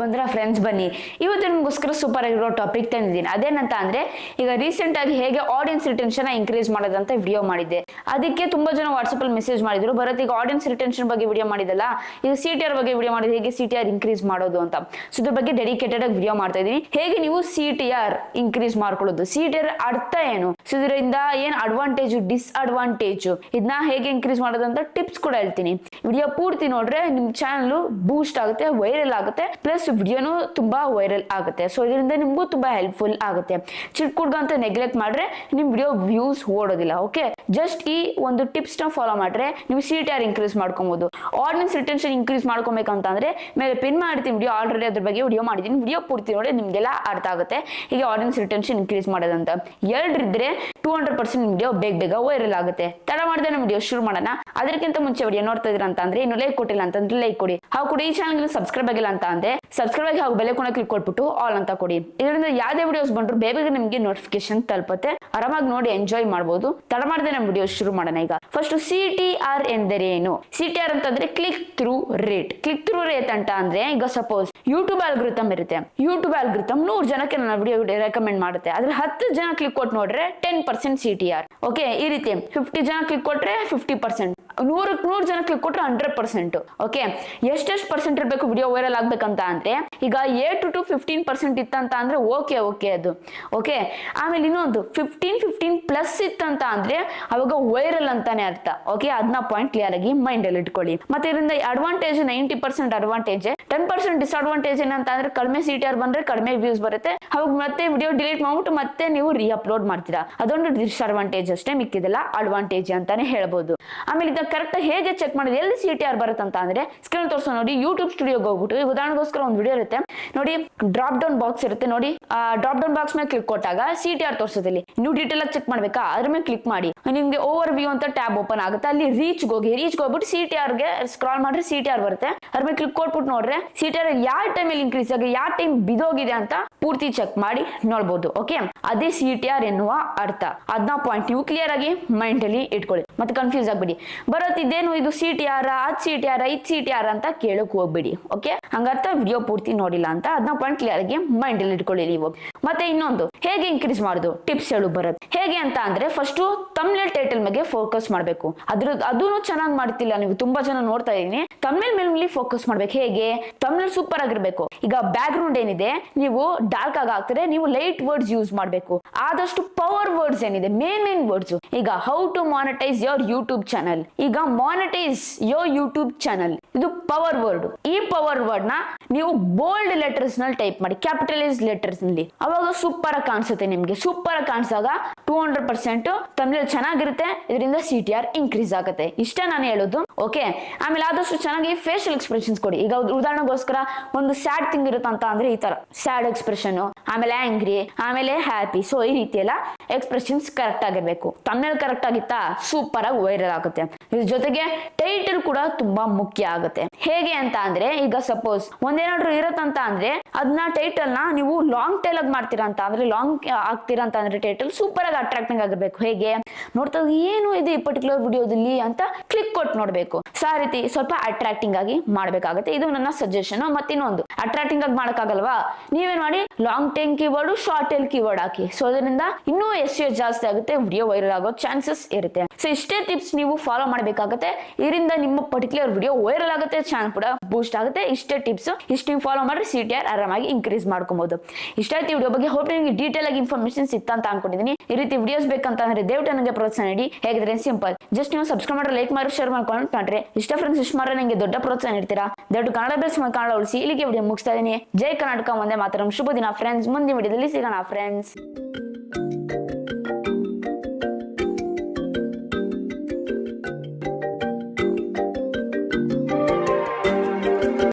ಬಂದ್ರ ಫ್ರೆಂಡ್ಸ್ ಬನ್ನಿ. ಇವತ್ತು ನಿಮಗೋಸ್ಕರ ಸೂಪರ್ ಆಗಿರೋ ಟಾಪಿಕ್ ತಂದಿದ್ದೀನಿ. ಅದೇನಂತ ಅಂದ್ರೆ, ಈಗ ರೀಸೆಂಟ್ ಆಗಿ ಹೇಗೆ ಆಡಿಯನ್ಸ್ ರಿಟೆನ್ಷನ್ ಇನ್ಕ್ರೀಸ್ ಮಾಡೋದಂತ ವಿಡಿಯೋ ಮಾಡಿದ್ದೆ. ಅದಕ್ಕೆ ತುಂಬಾ ಜನ ವಾಟ್ಸಪ್ ಅಲ್ಲಿ ಮೆಸೇಜ್ ಮಾಡಿದ್ರು. ಭರತ್, ಈಗ ಆಡಿಯನ್ಸ್ ರಿಟೆನ್ಷನ್ ಬಗ್ಗೆ ವಿಡಿಯೋ ಮಾಡಿದಲ್ಲ ಈಗ ಸಿ ಟಿ ಆರ್ ಬಗ್ಗೆ ವಿಡಿಯೋ ಮಾಡಿದ ಹೇಗೆ ಸಿ ಟಿ ಆರ್ ಇನ್ಕ್ರೀಸ್ ಮಾಡೋದು ಅಂತ. ಸೊ ಇದ್ರ ಬಗ್ಗೆ ಡೆಡಿಕೇಟೆಡ್ ಆಗಿ ವಿಡಿಯೋ ಮಾಡ್ತಾ ಇದ್ದೀನಿ. ಹೇಗೆ ನೀವು ಸಿ ಟಿ ಆರ್ ಇನ್ಕ್ರೀಸ್ ಮಾಡ್ಕೊಳ್ಳೋದು? ಸಿ ಟಿ ಆರ್ ಅರ್ಥ ಏನು? ಸೊ ಇದರಿಂದ ಏನ್ ಅಡ್ವಾಂಟೇಜ್ ಡಿಸ್ಅಡ್ವಾಂಟೇಜ್ ಇದನ್ನ ಹೇಗೆ ಇನ್ಕ್ರೀಸ್ ಮಾಡೋದು ಟಿಪ್ಸ್ ಕೂಡ ಹೇಳ್ತೀನಿ. ವಿಡಿಯೋ ಪೂರ್ತಿ ನೋಡ್ರೆ ನಿಮ್ ಚಾನಲ್ ಬೂಸ್ಟ್ ಆಗುತ್ತೆ ವೈರಲ್ ಆಗುತ್ತೆ ಪ್ಲಸ್ ವಿಡಿಯೋನು ತುಂಬಾ ವೈರಲ್ ಆಗುತ್ತೆ. ಸೊ ಇದರಿಂದ ನಿಮ್ಗೂ ತುಂಬಾ ಹೆಲ್ಪ್ಫುಲ್ ಆಗುತ್ತೆ. ಚಿಕ್ಕ ಅಂತ ನೆಗ್ಲೆಕ್ಟ್ ಮಾಡ್ರೆ ನಿಮ್ ವಿಡಿಯೋ ವ್ಯೂಸ್ ಓಡೋದಿಲ್ಲ ಓಕೆ ಜಸ್ಟ್ ಈ ಒಂದು ಟಿಪ್ಸ್ನ ಫಾಲೋ ಮಾಡ್ರೆ ನೀವು ಸಿ ಟಿ ಆರ್ ಇನ್ಕ್ರೀಸ್ ಮಾಡ್ಕೊಬಹುದು ಆಡಿಯನ್ಸ್ ರಿಟೆನ್ಷನ್ ಇನ್ಕ್ರೀಸ್ ಮಾಡ್ಕೊಬೇಕಂತಂದ್ರೆ ಮೇಲೆ ಪಿನ್ ಮಾಡ್ತೀನಿ ವಿಡಿಯೋ ಆಲ್ರೆಡಿ ಅದ್ರ ಬಗ್ಗೆ ವಿಡಿಯೋ ಮಾಡಿದ್ದೀನಿ. ವಿಡಿಯೋ ಪೂರ್ತಿ ನೋಡಿ ನಿಮ್ಗೆಲ್ಲ ಅರ್ಥ ಆಗುತ್ತೆ. ಹೀಗೆ ಆಡಿಯನ್ಸ್ ರಿಟೆನ್ಷನ್ ಇನ್ಕ್ರೀಸ್ ಮಾಡೋದಂತ. ಎರಡರಿದ್ರೆ ಟೂ ಹಂಡ್ರೆಡ್ ಪರ್ಸೆಂಟ್ ವಿಡಿಯೋ ಬೇಗ ಬೇಗ ವೈರಲ್ ಆಗುತ್ತೆ. ತಡ ಮಾಡದೆ ನಮ್ಮ ವಿಡಿಯೋ ಶುರು ಮಾಡೋಣ. ಅದಕ್ಕಿಂತ ಮುಂಚೆ ವಿಡಿಯೋ ನೋಡ್ತಾ ಇದ್ದೀರಾ ಅಂತ ಅಂದ್ರೆ ಇನ್ನು ಲೈಕ್ ಕೊಟ್ಟಿಲ್ಲ ಅಂತಂದ್ರೆ ಲೈಕ್ ಕೊಡಿ. ಹಾಗೂ ಕೂಡ ಈ ಚಾನಲ್ ಸಬ್ಸ್ಕ್ರೈಬ್ ಆಗಿಲ್ಲ ಅಂತ ಅಂದ್ರೆ ಸಬ್ಸ್ಕ್ರೈಬ್ ಆಗಿ ಹಾಗೂ ಬೆಲೆ ಕೂಡ ಕ್ಲಿಕ್ ಕೊಟ್ಬಿಟ್ಟು ಆಲ್ ಅಂತ ಕೊಡಿ. ಇದರಿಂದ ಯಾವ್ದೇ ವಿಡಿಯೋಸ್ ಬಂದ್ರು ಬೇಗ ನಿಮಗೆ ನೋಟಿಫಿಕೇಶನ್ ತಲುಪುತ್ತೆ. ಆರಾಮಾಗಿ ನೋಡಿ ಎಂಜಾಯ್ ಮಾಡಬಹುದು ತಡ ಮಾಡದೆ ನಮ್ಮ ವಿಡಿಯೋ ಶುರು ಮಾಡೋಣ ಈಗ. ಫಸ್ಟ್ ಸಿ ಟಿ ಆರ್ ಎಂದರೆ ಏನು? ಸಿ ಟಿ ಆರ್ ಅಂತಂದ್ರೆ click through rate click through rate ಅಂತ ಅಂದ್ರೆ, ಈಗ ಸಪೋಸ್ ಯೂಟ್ಯೂಬ್ ಅಲ್ಗೃತಮ್ ಇರುತ್ತೆ. ಯೂಟ್ಯೂಬ್ ಅಲ್ಗೃತಮ್ ನೂರ್ ಜನಕ್ಕೆ ನನ್ನ ವಿಡಿಯೋ ರೆಕಮೆಂಡ್ ಮಾಡುತ್ತೆ. ಅದ್ರ ಹತ್ತು ಜನ ಕ್ಲಿಕ್ ಕೊಟ್ಟು ನೋಡ್ರೆ ten percent C T R okay ಈ ರೀತಿ. ಫಿಫ್ಟಿ ಜನ ಕ್ಲಿಕ್ ಕೊಟ್ರೆ ಫಿಫ್ಟಿ ಪರ್ಸೆಂಟ್ ನೂರಕ್ಕೆ ನೂರು ಜನ ಕ್ಲಿಕ್ ಕೊಟ್ರೆ ಹಂಡ್ರೆಡ್ ಪರ್ಸೆಂಟ್ ಓಕೆ ಎಷ್ಟೆಷ್ಟು ಪರ್ಸೆಂಟ್ ಇರಬೇಕು ವಿಡಿಯೋ ವೈರಲ್ ಆಗ್ಬೇಕಂತ ಅಂದ್ರೆ, ಈಗ ಏಟ್ ಟು ಫಿಫ್ಟೀನ್ ಪರ್ಸೆಂಟ್ ಇತ್ತಂತ ಅಂದ್ರೆ ಓಕೆ ಓಕೆ ಅದು ಓಕೆ ಆಮೇಲೆ ಇನ್ನೊಂದು ಫಿಫ್ಟೀನ್ ಫಿಫ್ಟೀನ್ ಪ್ಲಸ್ ಇತ್ತಂತ ಅಂದ್ರೆ ಅವಾಗ ವೈರಲ್ ಅಂತಾನೆ ಅರ್ಥ ಓಕೆ ಅದನ್ನ ಪಾಯಿಂಟ್ ಕ್ಲಿಯರ್ ಆಗಿ ಮೈಂಡ್ ಅಲ್ಲಿ ಇಟ್ಕೊಳ್ಳಿ. ಮತ್ತೆ ಇದರಿಂದ advantage ninety percent advantage ten percent disadvantage ಏನಂತ ಅಂದ್ರೆ ಕಡಿಮೆ ಸಿ ಟಿ ಆರ್ ಬಂದ್ರೆ ಕಡಿಮೆ ವ್ಯೂಸ್ ಬರುತ್ತೆ. ಅವಾಗ ಮತ್ತೆ ವಿಡಿಯೋ ಡಿಲೀಟ್ ಮಾಡ್ಬಿಟ್ಟು ಮತ್ತೆ ನೀವು ರೀ ಅಪ್ಲೋಡ್ ಮಾಡ್ತೀರಾ. ಅದೊಂದು ಡಿಸ್ಅಡ್ವಾಂಟೇಜ್ ಅಷ್ಟೇ, ಮಿಕ್ಕಿದೆಲ್ಲ ಅಡ್ವಾಂಟೇಜ್ ಅಂತಾನೆ ಹೇಳ್ಬೋದು. ಆಮೇಲೆ ಕರೆಕ್ಟ್ ಹೇಗೆ ಚೆಕ್ ಮಾಡಿದ್ರೆ ಎಲ್ಲಿ ಸಿ ಟಿ ಆರ್ ಬರುತ್ತೆ ಅಂತ ಅಂದ್ರೆ ಸ್ಕ್ರೀನ್ ತೋರಿಸೋ ನೋಡಿ ಯೂಟ್ಯೂಬ್ ಸ್ಟುಡಿಯೋಗೆ ಹೋಗ್ಬಿಟ್ಟು ಉದಾಹರಣೆಗೋಸ್ಕರ ಒಂದು ವಿಡಿಯೋ ಇರುತ್ತೆ. ನೋಡಿ ಡ್ರಾಪ್ ಡೌನ್ ಬಾಕ್ಸ್ ಇರುತ್ತೆ. ನೋಡಿ ಡ್ರಾಪ್ ಡೌನ್ ಬಾಕ್ಸ್ ಮೇಲೆ ಕ್ಲಿಕ್ ಕೊಟ್ಟಾಗ ಸಿ ಟಿ ಆರ್ ತೋರಿಸುತ್ತೆ ಇಲ್ಲಿ. ನೀವು ಡೀಟೇಲ್ ಆಗಿ ಚೆಕ್ ಮಾಡ್ಬೇಕಾ? ಅದ್ರ ಮೇಲೆ ಕ್ಲಿಕ್ ಮಾಡಿ. ನಿಮ್ಗೆ ಓವರ್ ವ್ಯೂ ಅಂತ ಟ್ಯಾಬ್ ಓಪನ್ ಆಗುತ್ತೆ. ಅಲ್ಲಿ ರೀಚ್ ಹೋಗಿ ರೀಚ್ ಹೋಗ್ಬಿಟ್ಟು ಸಿ ಟಿ ಆರ್ಗೆ ಸ್ಕ್ರಾಲ್ ಮಾಡ್ರೆ ಸಿ ಟಿ ಆರ್ ಬರುತ್ತೆ. ಅದ್ರ ಮೇಲೆ ಕ್ಲಿಕ್ ಕೊಟ್ಬಿಟ್ಟು ನೋಡ್ರೆ ಸಿ ಟಿ ಆರ್ ಯಾವ ಟೈಮಲ್ಲಿ ಇನ್ಕ್ರೀಸ್ ಆಗಿ, ಯಾವ ಟೈಮ್ ಬಿದೋಗಿದೆ ಅಂತ ಪೂರ್ತಿ ಚೆಕ್ ಮಾಡಿ ನೋಡ್ಬೋದು ಓಕೆ ಅದೇ ಸಿ ಟಿ ಆರ್ ಎನ್ನುವ ಅರ್ಥ. ಅದನ್ನ ಪಾಯಿಂಟ್ ನೀವು ಕ್ಲಿಯರ್ ಆಗಿ ಮೈಂಡ್ ಅಲ್ಲಿ ಇಟ್ಕೊಳ್ಳಿ. ಮತ್ತೆ ಕನ್ಫ್ಯೂಸ್ ಆಗ್ಬಿಡಿ. ಬರೋತ್ ಇದೇನು ಇದು ಸಿ ಟಿ ಆರ್ ಅದ್ ಸಿ ಟಿ ಆರ್ ಐದ್ ಸಿ ಟಿ ಆರ್ ಅಂತ ಕೇಳಕ್ ಹೋಗ್ಬಿಡಿ ಓಕೆ ಹಂಗರ್ಥ ವಿಡಿಯೋ ಪೂರ್ತಿ ನೋಡಿಲ್ಲ ಅಂತ ಅದನ್ನ ಪಾಯಿಂಟ್ ಕ್ಲಿಯರ್ ಆಗಿ ಮೈಂಡ್ ಅಲ್ಲಿ ಇಟ್ಕೊಳ್ಳಿ ನೀವು. ಮತ್ತೆ ಇನ್ನೊಂದು, ಹೇಗೆ ಇನ್ಕ್ರೀಸ್ ಮಾಡುದು? ಟಿಪ್ಸ್ ಹೇಳು ಬರತ್ ಹೇಗೆ ಅಂತ ಅಂದ್ರೆ ಫಸ್ಟ್ ತಮ್ನೇಲ್ ಟೈಟಲ್ ಬಗ್ಗೆ ಫೋಕಸ್ ಮಾಡಬೇಕು. ಅದ್ರ ಅದೂ ಚೆನ್ನಾಗಿ ಮಾಡ್ತಿಲ್ಲ ನೀವು, ತುಂಬಾ ಜನ ನೋಡ್ತಾ ಇದೀನಿ. ತಮ್ನೇಲ್ ಮೇಲೆ ಫೋಕಸ್ ಮಾಡ್ಬೇಕು. ಹೇಗೆ? ತಮ್ನೇಲ್ ಸೂಪರ್ ಆಗಿರ್ಬೇಕು. ಈಗ ಬ್ಯಾಕ್ ಗ್ರೌಂಡ್ ಏನಿದೆ? ನೀವು ಡಾರ್ಕ್ ನೀವು ಲೈಟ್ ವರ್ಡ್ಸ್ ಯೂಸ್ ಮಾಡಬೇಕು. ಆದಷ್ಟು ಪವರ್ ವರ್ಡ್ಸ್ ಏನಿದೆ ಮೇನ್ ಮೇನ್ ವರ್ಡ್ಸ್ ಈಗ how to monetise your YouTube channel ಈಗ ಮಾನಿಟೈಸ್ ಯೋರ್ ಯೂಟ್ಯೂಬ್ ಚಾನಲ್ ಇದು ಪವರ್ ವರ್ಡ್ ಈ ಪವರ್ ವರ್ಡ್ನ ನೀವು ಬೋಲ್ಡ್ ಲೆಟರ್ಸ್ನಲ್ಲಿ ಟೈಪ್ ಮಾಡಿ ಕ್ಯಾಪಿಟಲೈಸ್ ಲೆಟರ್ಸ್ನಲ್ಲಿ. ಅವಾಗ ಸೂಪರ್ ಆಗಿ ಕಾಣಿಸುತ್ತೆ ನಿಮ್ಗೆ. ಸೂಪರ್ ಆಗಿ ಕಾಣಿಸಾಗ ಟೂ ಹಂಡ್ರೆಡ್ ಪರ್ಸೆಂಟ್ ತಮಿಳ್ ಚೆನ್ನಾಗಿರುತ್ತೆ, ಇದರಿಂದ ಸಿ ಟಿ ಆರ್ ಇನ್ಕ್ರೀಸ್ ಆಗುತ್ತೆ. ಇಷ್ಟ ನಾನು ಹೇಳೋದು ಓಕೆ ಆಮೇಲೆ ಆದಷ್ಟು ಚೆನ್ನಾಗಿ ಫೇಶಿಯಲ್ ಎಕ್ಸ್ಪ್ರೆಷನ್ಸ್ ಕೊಡಿ. ಈಗ ಉದ್- ಉದಾಹರಣೆಗೋಸ್ಕರ ಒಂದು ಸ್ಯಾಡ್ ಥಿಂಗ್ ಇರುತ್ತಂತ ಅಂದ್ರೆ ಈ ತರ. ಸ್ಯಾಡ್ ಎಕ್ಸ್ಪ್ರೆಷನ್ ಆಮೇಲೆ ಆಂಗ್ರಿ ಆಮೇಲೆ ಹ್ಯಾಪಿ ಸೊ ಈ ರೀತಿ ಎಲ್ಲ ಎಕ್ಸ್ಪ್ರೆಷನ್ಸ್ ಕರೆಕ್ಟ್ ಆಗಿರ್ಬೇಕು. ತಮಿಳ್ ಕರೆಕ್ಟ್ ಆಗಿತ್ತಾ? ಸೂಪರ್ ಆಗಿ ವೈರಲ್ ಆಗುತ್ತೆ. ಇದ್ರ ಜೊತೆಗೆ ಟೈಟಲ್ ಕೂಡ ತುಂಬಾ ಮುಖ್ಯ ಆಗುತ್ತೆ. ಹೇಗೆ ಅಂತ ಅಂದ್ರೆ, ಈಗ ಸಪೋಸ್ ಒಂದೇನಾದ್ರು ಇರತ್ತಂತ ಅಂದ್ರೆ ಅದನ್ನ ಟೈಟಲ್ನ ನೀವು ಲಾಂಗ್ ಟೈಲ್ ಆಗಿ ಮಾಡ್ತೀರಾ ಅಂತ, ಅಂದ್ರೆ ಲಾಂಗ್ ಆಗ್ತೀರಾ ಅಂತ ಅಂದ್ರೆ ಟೈಟಲ್ ಸೂಪರ್ ಆಗಿ ಅಟ್ರಾಕ್ಟಿಂಗ್ ಆಗಿರ್ಬೇಕು. ಹೇಗೆ? ನೋಡ್ತಾ ಏನು ಇದೆ ಈ ಪರ್ಟಿಕ್ಯುಲರ್ ವಿಡಿಯೋದಲ್ಲಿ ಅಂತ ಕ್ಲಿಕ್ ಕೊಟ್ಟು ನೋಡ್ಬೇಕು. ಸೊ ಆ ರೀತಿ ಸ್ವಲ್ಪ ಅಟ್ರಾಕ್ಟಿಂಗ್ ಆಗಿ ಮಾಡ್ಬೇಕಾಗುತ್ತೆ. ಇದು ನನ್ನ ಸಜೆಷನ್ ಮತ್ತಿನ್ನೊಂದು ಅಟ್ರಾಕ್ಟಿಂಗ್ ಆಗಿ ಮಾಡಕ್ಕಾಗಲ್ವಾ? ನೀವೇನ್ ಮಾಡಿ long time keyword short tail keyword ಹಾಕಿ. ಸೊ ಅದರಿಂದ ಇನ್ನೂ ಎಸ್ ಜಾಸ್ತಿ ಆಗುತ್ತೆ ವಿಡಿಯೋ ವೈರಲ್ ಆಗೋ ಚಾನ್ಸಸ್ ಇರುತ್ತೆ. ಸೊ ಇಷ್ಟೇ ಟಿಪ್ಸ್ ನೀವು ಫಾಲೋ ಮಾಡಬೇಕಾಗುತ್ತೆ. ಇದರಿಂದ ನಿಮ್ಮ ಪರ್ಟಿಕ್ಯುಲರ್ ವಿಡಿಯೋ ವೈರಲ್ ಆಗುತ್ತೆ ಚಾನಲ್ ಕೂಡ ಬೂಸ್ಟ್ ಆಗುತ್ತೆ. ಇಷ್ಟೇ ಟಿಪ್ಸ್ ಇಷ್ಟು ನೀವು ಫಾಲೋ ಮಾಡಿದ್ರೆ ಸಿ ಟಿ ಆರ್ ಆರಾಮಾಗಿ ಇನ್ಕ್ರೀಸ್ ಮಾಡ್ಕೊಬಹುದು ಇಷ್ಟ ಆಯ್ತು ವಿಡಿಯೋ ಬಗ್ಗೆ ಹೋಪ್ ನಿಮಗೆ ಡೀಟೇಲ್ ಆಗಿ ಇನ್ಫಾರ್ಮೇಶನ್ ಸಿಕ್ತ ಅಂತ ಅನ್ಕೊಂಡಿದ್ದೀನಿ ಈ ರೀತಿ ವಿಡಿಯೋಸ್ ಬೇಕಂತ ಅಂದ್ರೆ ದಯವಿಟ್ಟು ನನಗೆ ಪ್ರೋತ್ಸಾಹ ನೀಡಿ. ಹೇಗಿದ್ರೆ ಸಿಂಪಲ್ ಜಸ್ಟ್ ನೀವು ಸಬ್ಸ್ಕ್ರೈಬ್ ಮಾಡಿ ಲೈಕ್ ಮಾಡಿ ಶೇರ್ ಮಾಡಿ ಕಾಮೆಂಟ್ ಮಾಡ್ರಿ. ಇಷ್ಟ ಫ್ರೆಂಡ್ಸ್ ಇಷ್ಟ ಮಾಡ್ರೆ ನನಗೆ ದೊಡ್ಡ ಪ್ರೋತ್ಸಾಹ ನೀಡ್ತೀರಾ? ದಯವಿಟ್ಟು ಕನ್ನಡ ಬೆಳೆಸ್ ಮಾಡಿ ಕನ್ನಡ ಉಳಿಸಿ ಇಲ್ಲಿಗೆ ವಿಡಿಯೋ ಮುಗಿಸ್ತಾ ಇದ್ದೀನಿ ಜೈ ಕರ್ನಾಟಕ, ಒಂದೇ ಮಾತ್ರ. ಶುಭ ದಿನ ಫ್ರೆಂಡ್ಸ್ ಮುಂದಿನ ವಿಡಿಯೋದಲ್ಲಿ ಸಿಗೋಣ ಫ್ರೆಂಡ್ಸ್